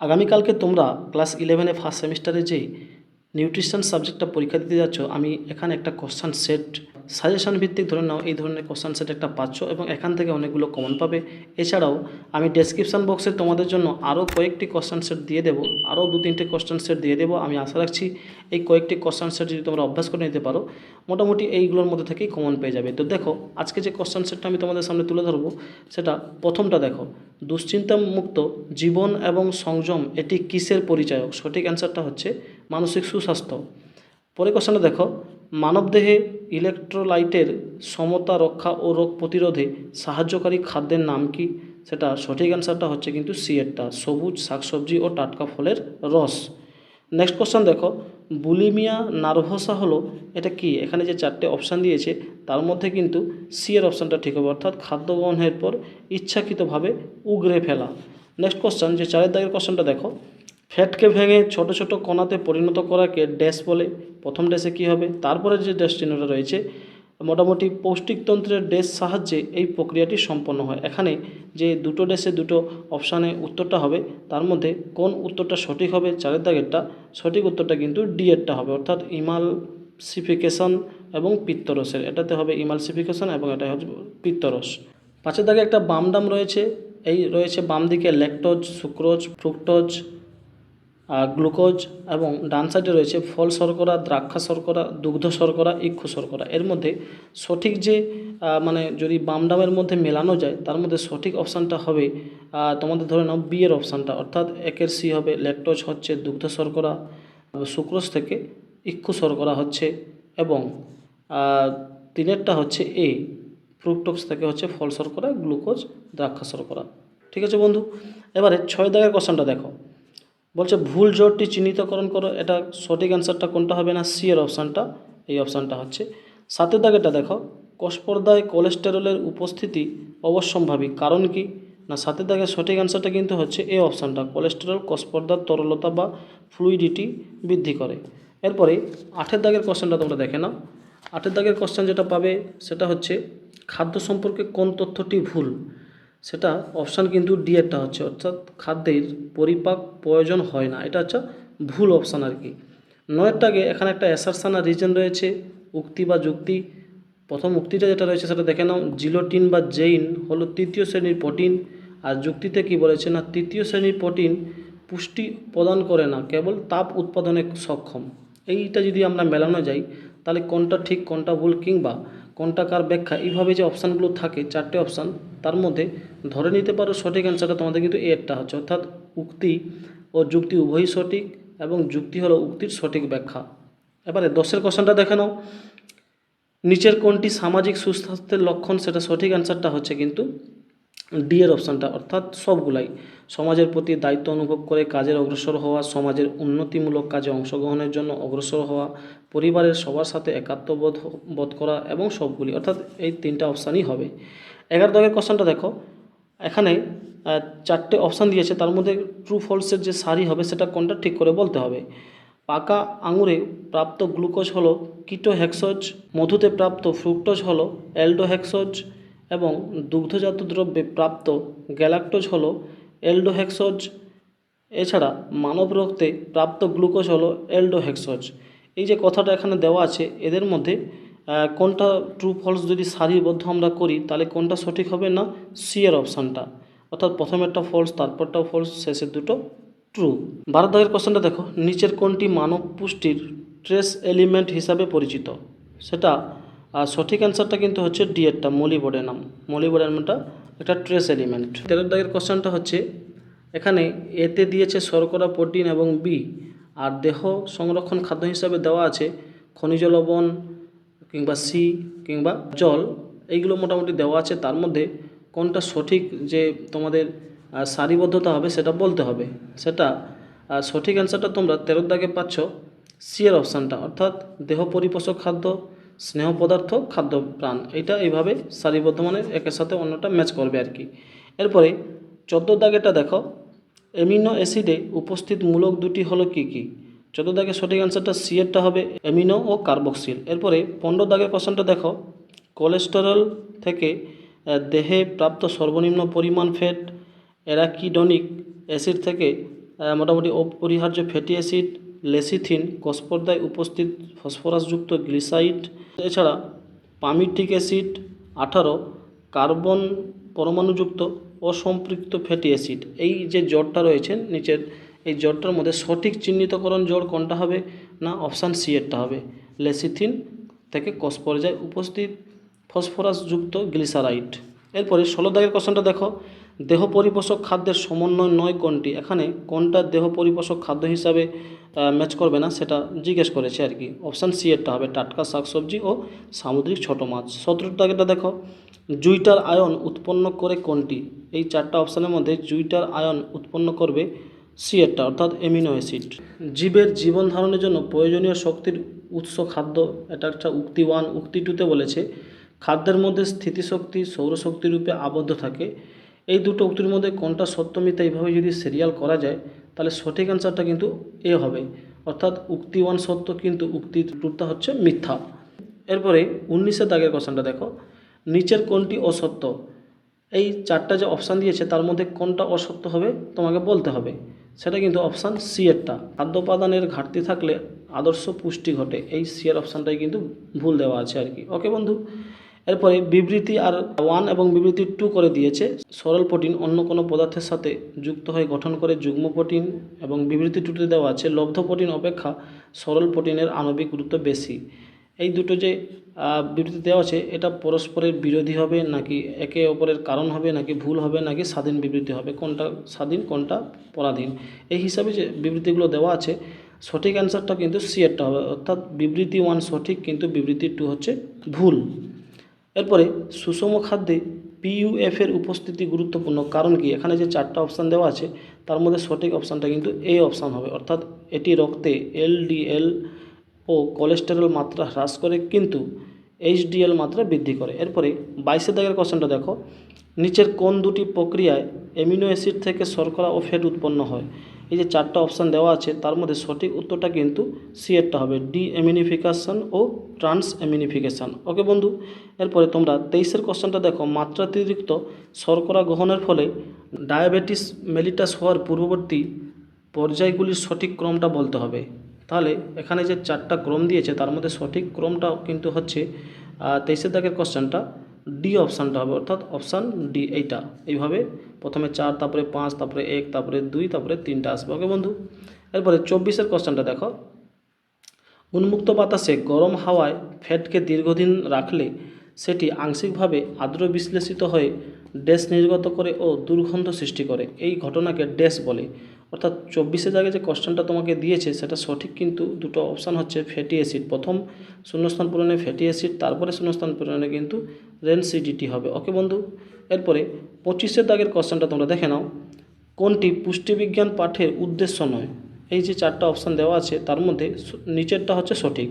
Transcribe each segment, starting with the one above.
আগামীকালকে তোমরা ক্লাস ইলেভেনে ফার্স্ট সেমিস্টারে যে নিউট্রিশন সাবজেক্টটা পরীক্ষা দিতে যাচ্ছ, আমি এখানে একটা কোশ্চান সেট সাজেশন ভিত্তিক ধরে নাও, এই ধরনের কোশ্চান সেট একটা পাচ্ছ এবং এখান থেকে অনেকগুলো কমন পাবে। এছাড়াও, আমি ডেসক্রিপশন বক্সে তোমাদের জন্য আরও কয়েকটি কোশ্চান সেট দিয়ে দেবো, আরও দু তিনটে কোশ্চান সেট দিয়ে দেবো, আমি আশা রাখছি এই কয়েকটি কোশ্চান সেট যদি তোমরা অভ্যাস করে নিতে পারো, মোটামুটি এইগুলোর মধ্যে থেকেই কমন পেয়ে যাবে। তো দেখো, আজকে যে কোশ্চান সেটটা আমি তোমাদের সামনে তুলে ধরবো, সেটা প্রথমটা দেখো, দুশ্চিন্তামুক্ত জীবন এবং সংযম, এটি কিসের পরিচায়ক? সঠিক অ্যান্সারটা হচ্ছে মানসিক সুস্বাস্থ্য। পরে কোশ্চেনটা দেখো, মানবদেহে ইলেকট্রোলাইটের সমতা রক্ষা ও রোগ প্রতিরোধে সাহায্যকারী খাদ্যের নাম কি? সেটা সঠিক অ্যান্সারটা হচ্ছে কিন্তু সি এরটা সবুজ শাকসবজি ও টাটকা ফলের রস। নেক্সট কোশ্চেন দেখো, বুলিমিয়া নার্ভসা হলো, এটা কি? এখানে যে চারটে অপশান দিয়েছে, তার মধ্যে কিন্তু সি এর অপশানটা ঠিক হবে, অর্থাৎ খাদ্য গ্রহণের পর ইচ্ছাকৃতভাবে উগরে ফেলা। নেক্সট কোশ্চেন যে চারের দাগের কোশ্চেনটা দেখো ফ্যাটকে ভেঙে ছোট ছোট কণাতে পরিণত করাকে ড্যাশ বলে। প্রথম ড্যাশে কী হবে? তারপরে যে ড্যাশ চিহ্নটা রয়েছে, মোটামুটি পৌষ্টিকতন্ত্রের ড্যাশ সাহায্যে এই প্রক্রিয়াটি সম্পন্ন হয়। এখানে যে দুটো ড্যাশে দুটো অপশানে উত্তরটা হবে, তার মধ্যে কোন উত্তরটা সঠিক হবে, চারের দাগেরটা, সঠিক উত্তরটা কিন্তু ডি এরটা হবে, অর্থাৎ ইমালসিফিকেশন এবং পিত্তরসের। এটাতে হবে ইমালসিফিকেশন এবং এটা হচ্ছে পিত্তরস। পাঁচের দাগে একটা বাম ডাম রয়েছে, এই রয়েছে বাম দিকে ল্যাকটোজ, সুক্রোজ, ফ্রুক্টোজ গ্লুকোজ এবং ডান সাইডে রয়েছে ফল শর্করা, দ্রাক্ষা শর্করা, দুগ্ধ শর্করা, ইক্ষু শর্করা। এর মধ্যে সঠিক যে মানে যদি বাম ডামের মধ্যে মেলানো যায়, তার মধ্যে সঠিক অপশানটা হবে তোমাদের ধরে নাও বি এর অপশানটা। অর্থাৎ একের সি হবে, ল্যাকটোজ হচ্ছে দুগ্ধ শর্করা, সুক্রোজ থেকে ইক্ষু শর্করা হচ্ছে, এবং তিনেরটা হচ্ছে এ ফ্রুকটোক্স থেকে হচ্ছে ফল শর্করা, গ্লুকোজ, দ্রাক্ষা শর্করা। ঠিক আছে বন্ধু? এবারে ছয় দাগের কোশ্চেনটা দেখো। বলছে ভুল জোরটি চিহ্নিতকরণ করো, এটা সঠিক অ্যান্সারটা কোনটা হবে না সি এর অপশানটা এই অপশানটা হচ্ছে। সাতের দাগেটা দেখো, কোষপর্দায় কোলেস্টেরলের উপস্থিতি অবশ্যম্ভাবী, কারণ কি? না সাতের দাগের সঠিক অ্যান্সারটা কিন্তু হচ্ছে এ অপশানটা কোলেস্টেরল কোষপর্দার তরলতা বা ফ্লুইডিটি বৃদ্ধি করে। এরপরে আঠের দাগের কোশ্চেনটা তোমরা দেখে নাও। আঠের দাগের কোশ্চেন যেটা পাবে, সেটা হচ্ছে, খাদ্য সম্পর্কে কোন তথ্যটি ভুল? সেটা অপশান কিন্তু ডি এরটা হচ্ছে, অর্থাৎ খাদ্যের পরিপাক প্রয়োজন হয় না। এটা হচ্ছে ভুল অপশান আর কি নয়েরটাকে এখানে একটা অ্যাসারসান আর রিজন রয়েছে, উক্তি বা যুক্তি। প্রথম উক্তিটা যেটা রয়েছে সেটা দেখে নাও। জিলোটিন বা জেইন হলো তৃতীয় শ্রেণির প্রোটিন, আর যুক্তিতে কি বলেছে না, তৃতীয় শ্রেণির প্রোটিন পুষ্টি প্রদান করে না, কেবল তাপ উৎপাদনে সক্ষম। এইটা যদি আমরা মেলানো যাই তাহলে কোনটা ঠিক, কোনটা ভুল কিংবা কোনটা কার ব্যাখ্যা, এইভাবে যে অপশানগুলো থাকে, চারটে অপশান, তার মধ্যে ধরে নিতে পারো সঠিক অ্যান্সারটা তোমাদের কিন্তু একটা হচ্ছে। অর্থাৎ উক্তি ও যুক্তি উভয়ই সঠিক এবং যুক্তি হলো উক্তির সঠিক ব্যাখ্যা। এবারে দশের কোশ্চেনটা দেখে নাও। নিচের কোনটি সামাজিক সুস্বাস্থ্যের লক্ষণ, সেটা সঠিক অ্যান্সারটা হচ্ছে কিন্তু ডি এর অপশানটা, অর্থাৎ সবগুলাই। সমাজের প্রতি দায়িত্ব অনুভব করে কাজের অগ্রসর হওয়া, সমাজের উন্নতিমূলক কাজে অংশগ্রহণের জন্য অগ্রসর হওয়া, পরিবারের সবার সাথে একাত্মবোধ বোধ করা এবং সবগুলি, অর্থাৎ এই তিনটা অপশানই হবে। এগারো দাগের কোশ্চেনটা দেখো। এখানে চারটে অপশান দিয়েছে, তার মধ্যে ট্রু ফলসের যে সারি হবে, সেটা কোনটা ঠিক করে বলতে হবে? পাকা আঙুরে প্রাপ্ত গ্লুকোজ হলো কিটোহেক্সোজ, মধুতে প্রাপ্ত ফ্রুক্টোজ হলো অ্যালডোহেক্সোজ এবং দুগ্ধজাত দ্রব্যে প্রাপ্ত গ্যালাক্টোজ হলো এলডোহেক্সোজ। এছাড়া মানব রক্তে প্রাপ্ত গ্লুকোজ হলো এলডোহেক্সোজ। এই যে কথাটা এখানে দেওয়া আছে, এদের মধ্যে কোনটা ট্রু ফলস যদি সারিবদ্ধ আমরা করি, তাহলে কোনটা সঠিক হবে না? সি এর অপশানটা অর্থাৎ প্রথমেরটা ফলস তারপরটাও ফলস শেষের দুটো ট্রু বারো দাগের কোশ্চেনটা দেখো। নিচের কোনটি মানব পুষ্টির ট্রেস এলিমেন্ট হিসাবে পরিচিত? সেটা আহ, সঠিক অ্যান্সারটা কিন্তু হচ্ছে ডি এরটা মলিবোডেনাম মলিবোডেনামটা একটা ট্রেস এলিমেন্ট তেরো দাগের কোশ্চেনটা হচ্ছে এখানে এতে দিয়েছে শর্করা প্রোটিন এবং বি আর দেহ সংরক্ষণ খাদ্য হিসাবে দেওয়া আছে খনিজ লবণ কিংবা সি কিংবা জল। এইগুলো মোটামুটি দেওয়া আছে। তার মধ্যে কোনটা সঠিক যে তোমাদের সারিবদ্ধতা হবে সেটা বলতে হবে। সেটা সঠিক অ্যান্সারটা তোমরা তেরোর দাগে পাচ্ছ সি এর অপশানটা অর্থাৎ দেহ পরিপোষক খাদ্য স্নেহ পদার্থ, খাদ্য প্রাণ। এটা এইভাবে সারিবদ্ধ মানে একের সাথে অন্যটা ম্যাচ করবে আর কি এরপরে চোদ্দ দাগেটা দেখো। অ্যামিনো অ্যাসিডে উপস্থিত মূলক দুটি হলো কি কি? চোদ্দ দাগের সঠিক অ্যান্সারটা সি এরটা হবে অ্যামিনো ও কার্বক্সিল। এরপরে পনেরো দাগের কোশ্চেনটা দেখো। কোলেস্টেরল থেকে দেহে প্রাপ্ত সর্বনিম্ন পরিমাণ ফ্যাট অ্যারাকিডনিক অ্যাসিড থেকে মোটামুটি অপরিহার্য ফ্যাটি অ্যাসিড লেসিথিন কসপর্দায় উপস্থিত ফসফরাসযুক্ত গ্লিসাইড, এছাড়া পামিটিক অ্যাসিড, আঠারো, কার্বন পরমাণুযুক্ত অসম্পৃক্ত ফ্যাটি অ্যাসিড। এই যে জ্বরটা রয়েছে নিচের, এই জ্বরটার মধ্যে সঠিক চিহ্নিতকরণ জ্বর কোনটা হবে না অপশান সি এরটা হবে। লেসিথিন থেকে কস পর্যায়ে উপস্থিত ফসফরাসযুক্ত গ্লিসারাইড এরপরে ষোলো দাগের কোশ্চেনটা দেখো। দেহ পরিপোষক খাদ্যের সমন্বয় নয় কোনটি? এখানে কোনটা দেহ পরিপোষক খাদ্য হিসাবে ম্যাচ করবে না সেটা জিজ্ঞেস করেছে আর কি। অপশান সি এরটা হবে টাটকা শাকসবজি ও সামুদ্রিক ছোট মাছ। সতেরো দাগেরটা দেখো। জুইটার আয়ন উৎপন্ন করে কোনটি? এই চারটা অপশানের মধ্যে জুইটার আয়ন উৎপন্ন করবে সি এরটা, অর্থাৎ এমিনো অ্যাসিড জীবের জীবন ধারণের জন্য প্রয়োজনীয় শক্তির উৎস খাদ্য, এটা একটা উক্তি ওয়ান উক্তি টুতে বলেছে, খাদ্যের মধ্যে স্থিতিশক্তি সৌরশক্তি রূপে আবদ্ধ থাকে। এই দুটো উক্তির মধ্যে কোনটা সত্য মিথ্যা এইভাবে যদি সিরিয়াল করা যায়, তাহলে সঠিক অ্যান্সারটা কিন্তু এ হবে। অর্থাৎ উক্তি ওয়ান সত্য, কিন্তু উক্তি টুটা হচ্ছে মিথ্যা। এরপরে উনিশের দাগের কোশ্চেনটা দেখো। নিচের কোনটি অসত্য? এই চারটা যে অপশান দিয়েছে, তার মধ্যে কোনটা অসত্য হবে তোমাকে বলতে হবে। সেটা কিন্তু অপশান সি এরটা খাদ্যোপাদানের ঘাটতি থাকলে আদর্শ পুষ্টি ঘটে। এই সি এর অপশানটাই কিন্তু ভুল দেওয়া আছে আর কি। ওকে বন্ধু? এরপরে বিবৃতি আর ওয়ান এবং বিবৃতি টু করে দিয়েছে। সরল প্রোটিন অন্য কোনো পদার্থের সাথে যুক্ত হয়ে গঠন করে যুগ্ম প্রোটিন এবং বিবৃতি টুতে দেওয়া আছে, লব্ধ প্রোটিন অপেক্ষা সরল প্রোটিনের আণবিক গুরুত্ব বেশি। এই দুটো যে বিবৃতি দেওয়া আছে, এটা পরস্পরের বিরোধী হবে নাকি একে অপরের কারণ হবে নাকি ভুল হবে নাকি স্বাধীন বিবৃতি হবে, কোনটা স্বাধীন, কোনটা পরাধীন। এই হিসাবে যে বিবৃতিগুলো দেওয়া আছে, সঠিক অ্যান্সারটা কিন্তু সি এরটা হবে। অর্থাৎ বিবৃতি ওয়ান সঠিক কিন্তু বিবৃতি টু হচ্ছে ভুল। এরপরে সুষম খাদ্যে পিইউএফের উপস্থিতি গুরুত্বপূর্ণ। কারণ কি? এখানে যে চারটা অপশান দেওয়া আছে, তার মধ্যে সঠিক অপশানটা কিন্তু এ অপশান হবে। অর্থাৎ এটি রক্তে এলডিএল ও কোলেস্টেরল মাত্রা হ্রাস করে, কিন্তু এইচডিএল মাত্রা বৃদ্ধি করে। এরপরে বাইশের দাগের কোশ্চেনটা দেখো। নিচের কোন দুটি প্রক্রিয়ায় অ্যামিনো অ্যাসিড থেকে শর্করা ও ফ্যাট উৎপন্ন হয়? এই যে চারটা অপশান দেওয়া আছে, তার মধ্যে সঠিক উত্তরটা কিন্তু সি এরটা হবে ডি এমিনিফিকেশন ও ট্রান্স এমিনিফিকেশান ওকে বন্ধু, এরপরে তোমরা তেইশের কোশ্চেনটা দেখো, মাত্রাতিরিক্ত শর্করা গ্রহণের ফলে ডায়াবেটিস মেলিটাস হওয়ার পূর্ববর্তী পর্যায়গুলির সঠিক ক্রমটা বলতে হবে। তাহলে এখানে যে চারটা ক্রম দিয়েছে, তার মধ্যে সঠিক ক্রমটা কিন্তু হচ্ছে তেইশের দাগের কোশ্চেনটা ডি অপশানটা হবে, অর্থাৎ অপশান ডি এইটা। এইভাবে প্রথমে চার, তারপরে পাঁচ, তারপরে এক, তারপরে দুই, তারপরে তিনটা আসবে। ওকে বন্ধু? এরপরে চব্বিশের কোশ্চেনটা দেখো। উন্মুক্ত বাতাসে গরম হাওয়ায় ফ্যাটকে দীর্ঘদিন রাখলে সেটি আংশিকভাবে আর্দ্র বিশ্লেষিত হয়ে ড্যাশ নির্গত করে ও দুর্গন্ধ সৃষ্টি করে। এই ঘটনাকে ড্যাশ বলে। অর্থাৎ চব্বিশে জায়গায় যে কোশ্চেনটা তোমাকে দিয়েছে, সেটা সঠিক কিন্তু দুটো অপশান হচ্ছে ফ্যাটি অ্যাসিড প্রথম শূন্যস্থান পূরণে ফ্যাটি অ্যাসিড তারপরে শূন্যস্থান পূরণে কিন্তু রেনসিডিটি হবে। ওকে বন্ধু? এরপরে পঁচিশের দাগের কোশ্চেনটা তোমরা দেখে নাও। কোনটি পুষ্টিবিজ্ঞান পাঠের উদ্দেশ্য নয়? এই যে চারটা অপশান দেওয়া আছে, তার মধ্যে নিচেরটা হচ্ছে সঠিক।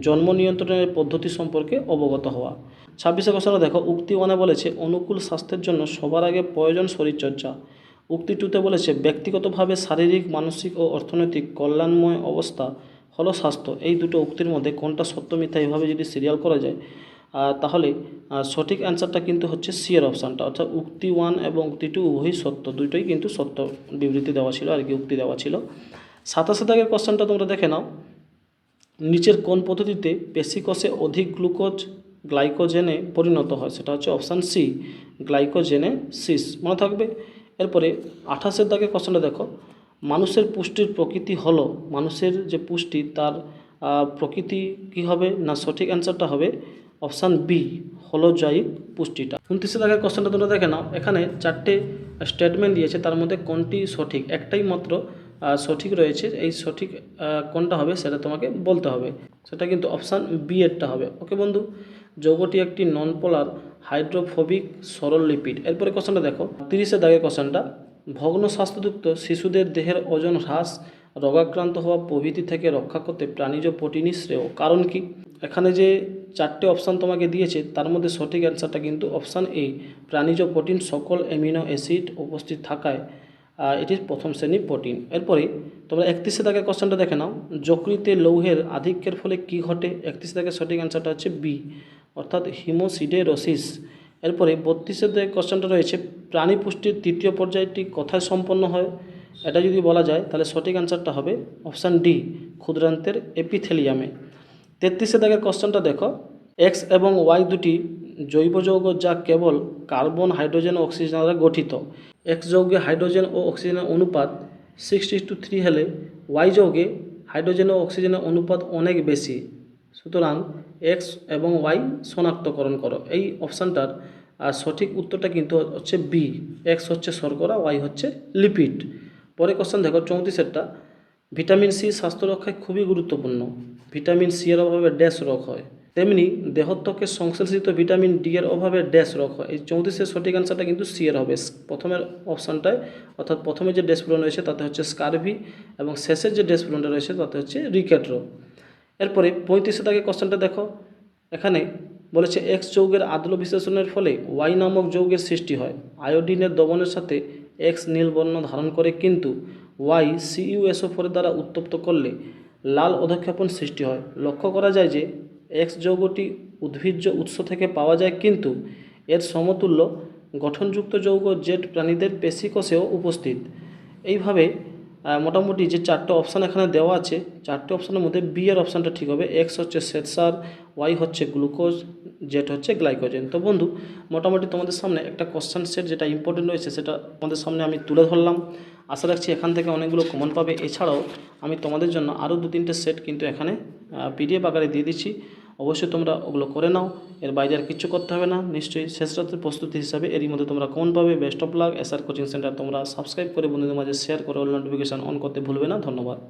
জন্ম নিয়ন্ত্রণের পদ্ধতি সম্পর্কে অবগত হওয়া। ছাব্বিশে কোশ্চেনে দেখো। উক্তি ওয়ানে বলেছে, অনুকূল স্বাস্থ্যের জন্য সবার আগে প্রয়োজন শরীরচর্চা। উক্তি টুতে বলেছে, ব্যক্তিগতভাবে শারীরিক, মানসিক ও অর্থনৈতিক কল্যাণময় অবস্থা হলো স্বাস্থ্য। এই দুটো উক্তির মধ্যে কোনটা সত্য মিথ্যা এইভাবে যদি সিরিয়াল করা যায় তাহলে সঠিক অ্যান্সারটা কিন্তু হচ্ছে সি এর অপশানটা অর্থাৎ উক্তি ওয়ান এবং উক্তি টু উভয়ই সত্য। দুটোই কিন্তু সত্য বিবৃতি দেওয়া ছিল, আর কি উক্তি দেওয়া ছিল। সাতাশে দাগের কোশ্চেনটা তোমরা দেখে নাও। নিচের কোন পদ্ধতিতে পেশিকোষে অধিক গ্লুকোজ গ্লাইকোজেনে পরিণত হয়? সেটা হচ্ছে অপশান সি গ্লাইকোজেনে সিস মনে থাকবে? এরপরে আঠাশের দাগে কোশ্চেনটা দেখো। মানুষের পুষ্টির প্রকৃতি হলো, মানুষের যে পুষ্টি, তার প্রকৃতি কি হবে না সঠিক অ্যান্সারটা হবে? অপশান বি, হলোজাইক পুষ্টিটা। উনত্রিশে দাগের কোশ্চেনটা তোমরা দেখে নাও। এখানে চারটে স্টেটমেন্ট দিয়েছে, তার মধ্যে কোনটি সঠিক? একটাই মাত্র সঠিক রয়েছে। এই সঠিক কোনটা হবে সেটা তোমাকে বলতে হবে। সেটা কিন্তু অপশান বি এরটা হবে। ওকে বন্ধু, যৌগটি একটি নন পোলার হাইড্রোফোবিক সরল লিপিড এরপরে কোশ্চেনটা দেখো। তিরিশে দাগের কোশ্চেনটা ভগ্ন স্বাস্থ্যযুক্ত শিশুদের দেহের ওজন হ্রাস, রোগাক্রান্ত হওয়া প্রভৃতি থেকে রক্ষা করতে প্রাণীজ প্রোটিনই শ্রেয়। কারণ কি? এখানে যে চারটে অপশান তোমাকে দিয়েছে, তার মধ্যে সঠিক অ্যান্সারটা কিন্তু অপশান এ প্রাণীজ প্রোটিন সকল অ্যামিনো অ্যাসিড উপস্থিত থাকায় এটি প্রথম শ্রেণির প্রোটিন। এরপরে, তোমরা একত্রিশে দাগের কোশ্চেনটা দেখে নাও। যকৃতে লৌহের আধিক্যের ফলে কি ঘটে? একত্রিশে দাগের সঠিক অ্যান্সারটা হচ্ছে বি অর্থাৎ হিমোসিডেরোসিস। এরপরে, বত্রিশে দাগের কোশ্চেনটা রয়েছে, প্রাণী পুষ্টির তৃতীয় পর্যায়টি কোথায় সম্পন্ন হয়? এটা যদি বলা যায়, তাহলে সঠিক অ্যান্সারটা হবে অপশান ডি ক্ষুদ্রান্তের এপিথেলিয়ামে তেত্রিশে দাগের কোশ্চেনটা দেখো। এক্স এবং ওয়াই দুটি জৈব যৌগ যা কেবল কার্বন, হাইড্রোজেন ও অক্সিজেন দ্বারা গঠিত। এক্স যৌগে হাইড্রোজেন ও অক্সিজেনের অনুপাত সিক্সটি টু থ্রি হলে ওয়াই যৌগে হাইড্রোজেন ও অক্সিজেনের অনুপাত অনেক বেশি। সুতরাং এক্স এবং ওয়াই শনাক্তকরণ করো। এই অপশানটার আর সঠিক উত্তরটা কিন্তু হচ্ছে বি এক্স হচ্ছে শর্করা ওয়াই হচ্ছে লিপিড পরে কোশ্চেন দেখো, চৌত্রিশেরটা। ভিটামিন সি স্বাস্থ্য রক্ষায় খুবই গুরুত্বপূর্ণ। ভিটামিন সি এর অভাবে ড্যাশ রোগ হয়। তেমনি দেহত্বকে সংশ্লেষিত ভিটামিন ডি এর অভাবে ড্যাশ রোগ হয়। এই চৌত্রিশের সঠিক অ্যান্সারটা কিন্তু সি এর হবে। প্রথমের অপশানটায় অর্থাৎ প্রথমে যে ড্যাশ পূরণ রয়েছে তাতে হচ্ছে স্কারভি এবং শেষের যে ড্যাশ পূরণটা রয়েছে তাতে হচ্ছে রিকেট রোগ। এরপরে পঁয়ত্রিশে দাগে কোশ্চেনটা দেখো। এখানে বলেছে এক্স যৌগের আদল বিশ্লেষণের ফলে ওয়াই নামক যৌগের সৃষ্টি হয়। আয়োডিনের দমনের সাথে এক্স নীলবর্ণ ধারণ করে, কিন্তু ওয়াই সিইউএসও ফোরের দ্বারা উত্তপ্ত করলে লাল অধক্ষেপণ সৃষ্টি হয়। লক্ষ্য করা যায় যে এক্স যৌগটি উদ্ভিজ্জ উৎস থেকে পাওয়া যায়, কিন্তু এর সমতুল্য গঠনযুক্ত যৌগ জেট প্রাণীদের পেশিকোষেও উপস্থিত। এইভাবে মোটামুটি যে চারটে অপশান এখানে দেওয়া আছে, চারটে অপশানের মধ্যে বি এর অপশানটা ঠিক হবে। এক্স হচ্ছে শ্বেতসার ওয়াই হচ্ছে গ্লুকোজ জেড হচ্ছে গ্লাইকোজেন তো বন্ধু, মোটামুটি তোমাদের সামনে একটা কোশ্চেন সেট যেটা ইম্পর্টেন্ট রয়েছে, সেটা তোমাদের সামনে আমি তুলে ধরলাম। আশা রাখছি এখান থেকে অনেকগুলো কমন পাবে। এছাড়াও আমি তোমাদের জন্য আরও দু তিনটে সেট কিন্তু এখানে পিডিএফ আকারে দিয়ে দিচ্ছি। অবশ্যই তোমরা ওগুলো করে নাও। এর বাইরে আর কিচ্ছু করতে হবে না। নিশ্চয়ই শেষ রাতের প্রস্তুতি হিসাবে এরই মধ্যে তোমরা কোন পাবে। Best of luck SR coaching centre তোমরা সাবস্ক্রাইব করে বন্ধুদের মাঝে শেয়ার করে অল নোটিফিকেশান অন করতে ভুলবে না। ধন্যবাদ।